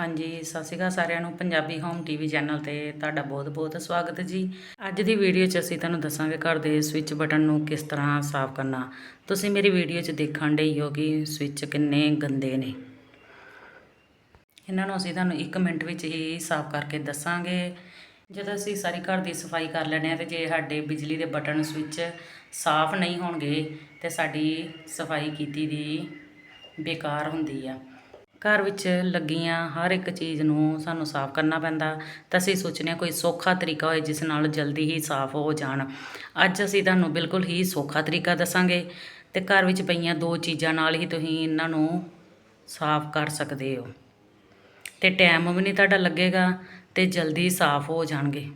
ਹਾਂਜੀ, ਸਤਿ ਸ਼੍ਰੀ ਅਕਾਲ ਸਾਰਿਆਂ ਨੂੰ, ਪੰਜਾਬੀ ਹੋਮ ਟੀਵੀ ਚੈਨਲ ਤੇ ਤੁਹਾਡਾ ਬਹੁਤ-ਬਹੁਤ ਸਵਾਗਤ ਜੀ। ਅੱਜ ਦੀ ਵੀਡੀਓ 'ਚ ਅਸੀਂ ਤੁਹਾਨੂੰ ਦੱਸਾਂਗੇ ਘਰ ਦੇ ਸਵਿਚ ਬਟਨ ਨੂੰ ਕਿਸ ਤਰ੍ਹਾਂ ਸਾਫ਼ ਕਰਨਾ। ਤੁਸੀਂ ਮੇਰੀ ਵੀਡੀਓ 'ਚ ਦੇਖਣ ਡਈ ਹੋ ਕਿ ਸਵਿਚ ਕਿੰਨੇ ਗੰਦੇ ਨੇ। ਇਹਨਾਂ ਨੂੰ ਅਸੀਂ ਤੁਹਾਨੂੰ 1 ਮਿੰਟ ਵਿੱਚ ਹੀ ਸਾਫ਼ ਕਰਕੇ ਦੱਸਾਂਗੇ। ਜਦੋਂ ਅਸੀਂ ਸਾਰੀ ਘਰ ਦੀ ਸਫ਼ਾਈ ਕਰ ਲੈਣੇ ਆ ਤੇ ਜੇ ਸਾਡੇ ਬਿਜਲੀ ਦੇ ਬਟਨ ਸਵਿਚ ਸਾਫ਼ ਨਹੀਂ ਹੋਣਗੇ ਤੇ ਸਾਡੀ ਸਫ਼ਾਈ ਕੀਤੀ ਦੀ ਬੇਕਾਰ ਹੁੰਦੀ ਆ। ਘਰ ਵਿੱਚ ਲੱਗੀਆਂ ਹਰ ਇੱਕ ਚੀਜ਼ ਨੂੰ ਸਾਨੂੰ ਸਾਫ਼ ਕਰਨਾ ਪੈਂਦਾ, ਤਾਂ ਅਸੀਂ ਸੋਚਨੇ ਹਾਂ ਕੋਈ ਸੌਖਾ ਤਰੀਕਾ ਹੋਏ ਜਿਸ ਨਾਲ ਜਲਦੀ ਹੀ ਸਾਫ਼ ਹੋ ਜਾਣ। ਅੱਜ ਅਸੀਂ ਤੁਹਾਨੂੰ ਬਿਲਕੁਲ ਹੀ ਸੌਖਾ ਤਰੀਕਾ ਦੱਸਾਂਗੇ ਤੇ ਘਰ ਵਿੱਚ ਪਈਆਂ ਦੋ ਚੀਜ਼ਾਂ ਨਾਲ ਹੀ ਤੁਸੀਂ ਇਹਨਾਂ ਨੂੰ ਸਾਫ਼ ਕਰ ਸਕਦੇ ਹੋ। ਤੇ ਟਾਈਮ ਵੀ ਨਹੀਂ ਤੁਹਾਡਾ ਲੱਗੇਗਾ ਤੇ ਜਲਦੀ ਸਾਫ਼ ਹੋ ਜਾਣਗੇ।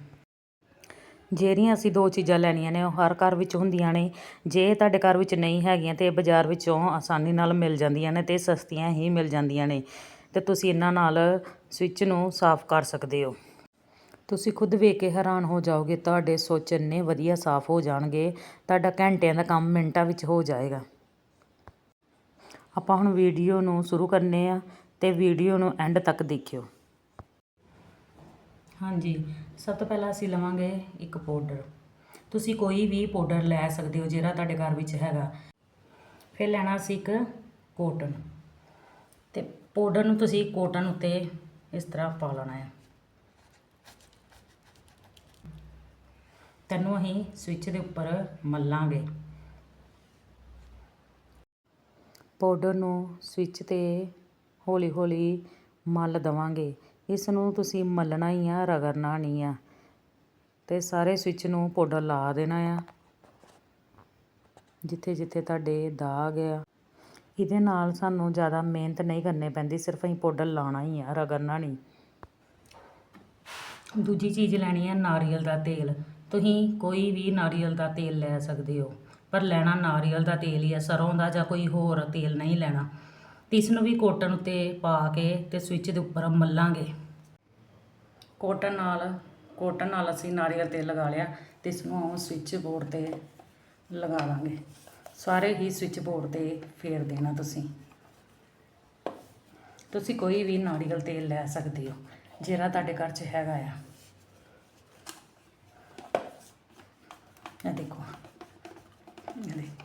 ਜਿਹੜੀਆਂ ਅਸੀਂ ਦੋ ਚੀਜ਼ਾਂ ਲੈਣੀਆਂ ਨੇ, ਉਹ ਹਰ ਘਰ ਵਿੱਚ ਹੁੰਦੀਆਂ ਨੇ। ਜੇ ਤੁਹਾਡੇ ਘਰ ਵਿੱਚ ਨਹੀਂ ਹੈਗੀਆਂ ਤੇ ਬਾਜ਼ਾਰ ਵਿੱਚੋਂ ਆਸਾਨੀ ਨਾਲ ਮਿਲ ਜਾਂਦੀਆਂ ਨੇ ਤੇ ਸਸਤੀਆਂ ਹੀ ਮਿਲ ਜਾਂਦੀਆਂ ਨੇ। ਤੇ ਤੁਸੀਂ ਇਹਨਾਂ ਨਾਲ ਸਵਿਚ ਨੂੰ ਸਾਫ਼ ਕਰ ਸਕਦੇ ਹੋ। ਤੁਸੀਂ ਖੁਦ ਵੇਖ ਕੇ ਹੈਰਾਨ ਹੋ ਜਾਓਗੇ, ਤੁਹਾਡੇ ਸੁੱਚ ਇੰਨੇ ਵਧੀਆ ਸਾਫ਼ ਹੋ ਜਾਣਗੇ, ਤੁਹਾਡਾ ਘੰਟਿਆਂ ਦਾ ਕੰਮ ਮਿੰਟਾਂ ਵਿੱਚ ਹੋ ਜਾਏਗਾ। ਆਪਾਂ ਹੁਣ ਵੀਡੀਓ ਨੂੰ ਸ਼ੁਰੂ ਕਰਨੇ ਆ ਤੇ ਵੀਡੀਓ ਨੂੰ ਐਂਡ ਤੱਕ ਦੇਖਿਓ। ਹਾਂਜੀ। ਸਭ ਤੋਂ ਪਹਿਲਾਂ ਅਸੀਂ ਲਵਾਂਗੇ ਇੱਕ ਪਾਊਡਰ ਤੁਸੀਂ ਕੋਈ ਵੀ ਪਾਊਡਰ ਲੈ ਸਕਦੇ ਹੋ ਜਿਹੜਾ ਤੁਹਾਡੇ ਘਰ ਵਿੱਚ ਹੈਗਾ। ਫਿਰ ਲੈਣਾ ਅਸੀਂ ਇੱਕ ਕੋਟਨ ਤੇ ਪਾਊਡਰ ਨੂੰ ਤੁਸੀਂ ਕੋਟਨ ਉੱਤੇ ਇਸ ਤਰ੍ਹਾਂ ਪਾ ਲੈਣਾ ਹੈ। ਤੈਨੂੰ ਅਸੀਂ ਸਵਿਚ ਦੇ ਉੱਪਰ ਮੱਲਾਂਗੇ। ਪਾਊਡਰ ਨੂੰ ਸਵਿਚ ਤੇ ਹੌਲੀ ਹੌਲੀ ਮੱਲ ਦਵਾਂਗੇ। ਇਸ ਨੂੰ ਤੁਸੀਂ ਮਲਣਾ ਹੀ ਆ, ਰਗੜਨਾ ਨਹੀਂ ਆ। ਤੇ ਸਾਰੇ ਸਵਿਚ ਨੂੰ ਪਾਊਡਰ ਲਾ ਦੇਣਾ ਆ। ਜਿੱਥੇ ਜਿੱਥੇ ਤੁਹਾਡੇ ਦਾਗ ਆ। ਇਹਦੇ ਨਾਲ ਸਾਨੂੰ ਜ਼ਿਆਦਾ ਮਿਹਨਤ ਨਹੀਂ ਕਰਨੀ ਪੈਂਦੀ, ਸਿਰਫ ਅਸੀਂ ਪਾਊਡਰ ਲਾਣਾ ਹੀ ਆ, ਰਗੜਨਾ ਨਹੀਂ। ਦੂਜੀ ਚੀਜ਼ ਲੈਣੀ ਹੈ ਨਾਰੀਅਲ ਦਾ ਤੇਲ। ਤੁਸੀਂ ਕੋਈ ਵੀ ਨਾਰੀਅਲ ਦਾ ਤੇਲ ਲੈ ਸਕਦੇ ਹੋ, ਪਰ ਲੈਣਾ ਨਾਰੀਅਲ ਦਾ ਤੇਲ ਹੀ ਹੈ ਸਰੋਂ ਦਾ ਜਾਂ ਕੋਈ ਹੋਰ ਤੇਲ ਨਹੀਂ ਲੈਣਾ। ਤੇ ਇਸ ਨੂੰ ਵੀ ਕੋਟਨ ਉੱਤੇ ਪਾ ਕੇ ਤੇ ਸਵਿਚ ਦੇ ਉੱਪਰ ਮੱਲਾਂਗੇ। ਕੋਟਨ ਨਾਲ ਕੋਟਨ ਨਾਲ ਅਸੀਂ ਨਾਰੀਅਲ ਤੇਲ ਲਗਾ ਲਿਆ। ਤੇ ਇਸ ਨੂੰ ਸਵਿਚ ਬੋਰਡ ਤੇ ਲਗਾ ਦਾਂਗੇ। ਸਾਰੇ ਹੀ ਸਵਿਚ ਬੋਰਡ ਤੇ ਫੇਰ ਦੇਣਾ ਤੁਸੀਂ। ਤੁਸੀਂ ਕੋਈ ਵੀ ਨਾਰੀਅਲ ਤੇਲ ਲੈ ਸਕਦੇ ਹੋ, ਜਿਹੜਾ ਤੁਹਾਡੇ ਘਰ 'ਚ ਹੈਗਾ ਆ। ਇਹ ਦੇਖੋ। ਇਹ ਦੇਖੋ।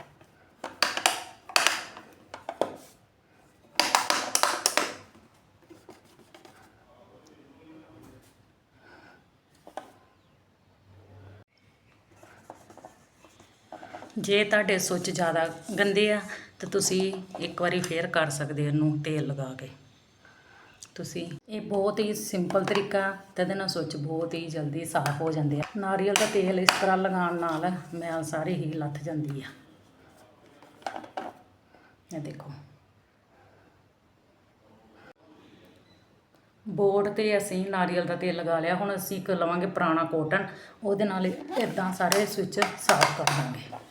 ਜੇ ਤੁਹਾਡੇ ਸੁੱਚ ਜ਼ਿਆਦਾ ਗੰਦੇ ਆ, ਤਾਂ ਤੁਸੀਂ ਇੱਕ ਵਾਰੀ ਫੇਰ ਕਰ ਸਕਦੇ ਇਹਨੂੰ ਤੇਲ ਲਗਾ ਕੇ। ਤੁਸੀਂ ਇਹ ਬਹੁਤ ਹੀ ਸਿੰਪਲ ਤਰੀਕਾ, ਤੇ ਇਹਦੇ ਨਾਲ ਸੁੱਚ ਬਹੁਤ ਹੀ ਜਲਦੀ ਸਾਫ਼ ਹੋ ਜਾਂਦੇ ਆ। ਨਾਰੀਅਲ ਦਾ ਤੇਲ ਇਸ ਤਰ੍ਹਾਂ ਲਗਾਉਣ ਨਾਲ ਮੈਲ ਸਾਰੀ ਹੀ ਲੱਥ ਜਾਂਦੀ ਆ। ਇਹ ਦੇਖੋ। ਬੋਰਡ ਤੇ ਅਸੀਂ ਨਾਰੀਅਲ ਦਾ ਤੇਲ ਲਗਾ ਲਿਆ। ਹੁਣ ਅਸੀਂ ਇੱਕ ਲਵਾਂਗੇ ਪੁਰਾਣਾ ਕੋਟਨ ਉਹਦੇ ਨਾਲ ਇਦਾਂ ਸਾਰੇ ਸਵਿਚ ਸਾਫ਼ ਕਰ ਦਾਂਗੇ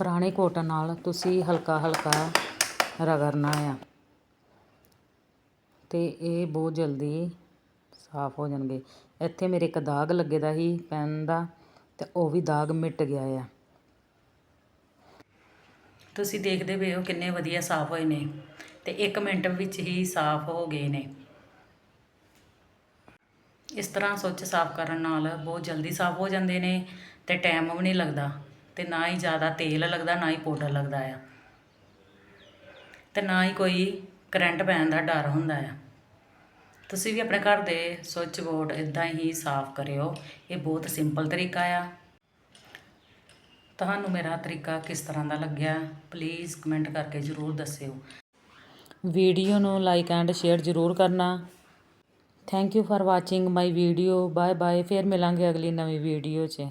ਪੁਰਾਣੇ ਕੋਟਨ ਨਾਲ ਤੁਸੀਂ ਹਲਕਾ ਹਲਕਾ ਰਗੜਨਾ ਆ। ਤੇ ਇਹ ਬਹੁਤ ਜਲਦੀ ਸਾਫ਼ ਹੋ ਜਾਣਗੇ। ਇੱਥੇ ਮੇਰੇ ਇੱਕ ਦਾਗ ਲੱਗੇ ਦਾ ਸੀ ਪੈਨ ਦਾ, ਤੇ ਉਹ ਵੀ ਦਾਗ ਮਿਟ ਗਿਆ ਆ। ਤੁਸੀਂ ਦੇਖਦੇ ਪਏ ਹੋ ਕਿੰਨੇ ਵਧੀਆ ਸਾਫ਼ ਹੋਏ ਨੇ ਤੇ 1 ਮਿੰਟ ਵਿੱਚ ਹੀ ਸਾਫ਼ ਹੋ ਗਏ ਨੇ। ਇਸ ਤਰ੍ਹਾਂ ਸੁੱਚ ਸਾਫ਼ ਕਰਨ ਨਾਲ ਬਹੁਤ ਜਲਦੀ ਸਾਫ਼ ਹੋ ਜਾਂਦੇ ਨੇ ਤੇ ਟਾਈਮ ਵੀ ਨਹੀਂ ਲੱਗਦਾ। ਤੇ ਨਾ ਹੀ ਜ਼ਿਆਦਾ ਤੇਲ ਲੱਗਦਾ, ਨਾ ਹੀ ਪਾਊਡਰ ਲੱਗਦਾ ਆ। ਤੇ ਨਾ ਹੀ ਕੋਈ ਕਰੰਟ ਪੈਣ ਦਾ ਡਰ ਹੁੰਦਾ ਆ। ਤੁਸੀਂ ਵੀ ਆਪਣੇ ਘਰ ਦੇ ਸੁੱਚ ਬੋਰਡ ਇਦਾਂ ਹੀ ਸਾਫ਼ ਕਰਿਓ। ਇਹ ਬਹੁਤ ਸਿੰਪਲ ਤਰੀਕਾ ਆ। ਤੁਹਾਨੂੰ ਮੇਰਾ ਤਰੀਕਾ ਕਿਸ ਤਰ੍ਹਾਂ ਦਾ ਲੱਗਿਆ ਪਲੀਜ਼ ਕਮੈਂਟ ਕਰਕੇ ਜ਼ਰੂਰ ਦੱਸਿਓ। ਵੀਡੀਓ ਨੂੰ ਲਾਈਕ ਐਂਡ ਸ਼ੇਅਰ ਜ਼ਰੂਰ ਕਰਨਾ। Thank you for watching my video bye bye ਫਿਰ ਮਿਲਾਂਗੇ ਅਗਲੀ ਨਵੀਂ ਵੀਡੀਓ 'ਚ।